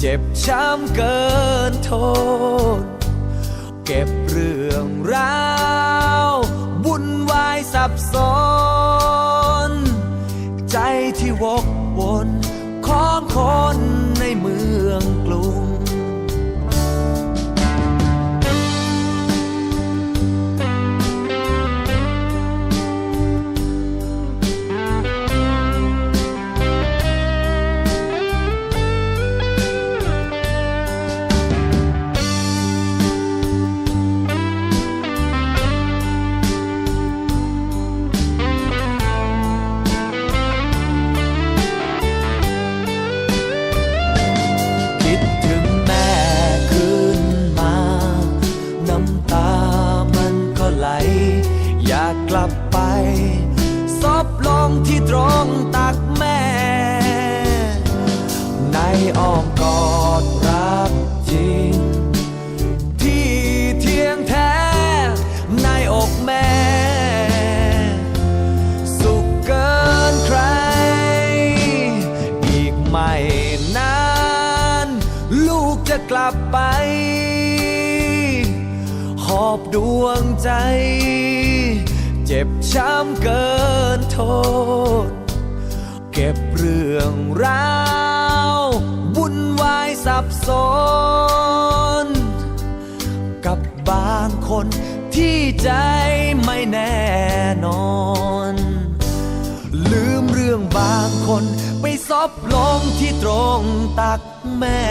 เจ็บช้ำเกินทน เก็บเรื่องราววุ่นวายสับสน ใจที่วกวนของคนในเมืองกรุง ที่ตรงตักแม่ ในอ้อมกอดรักจริง ที่เที่ยงแท้ ในอกแม่ สุขเกินใคร อีกไม่นาน ลูกจะกลับไป หอบดวงใจ เจ็บช้ำเกินทษ เก็บเรื่องราววุ่นวายสับสน กับบางคนที่ใจไม่แน่นอน ลืมเรื่องบางคนไปซบลงที่ตรงตักแม่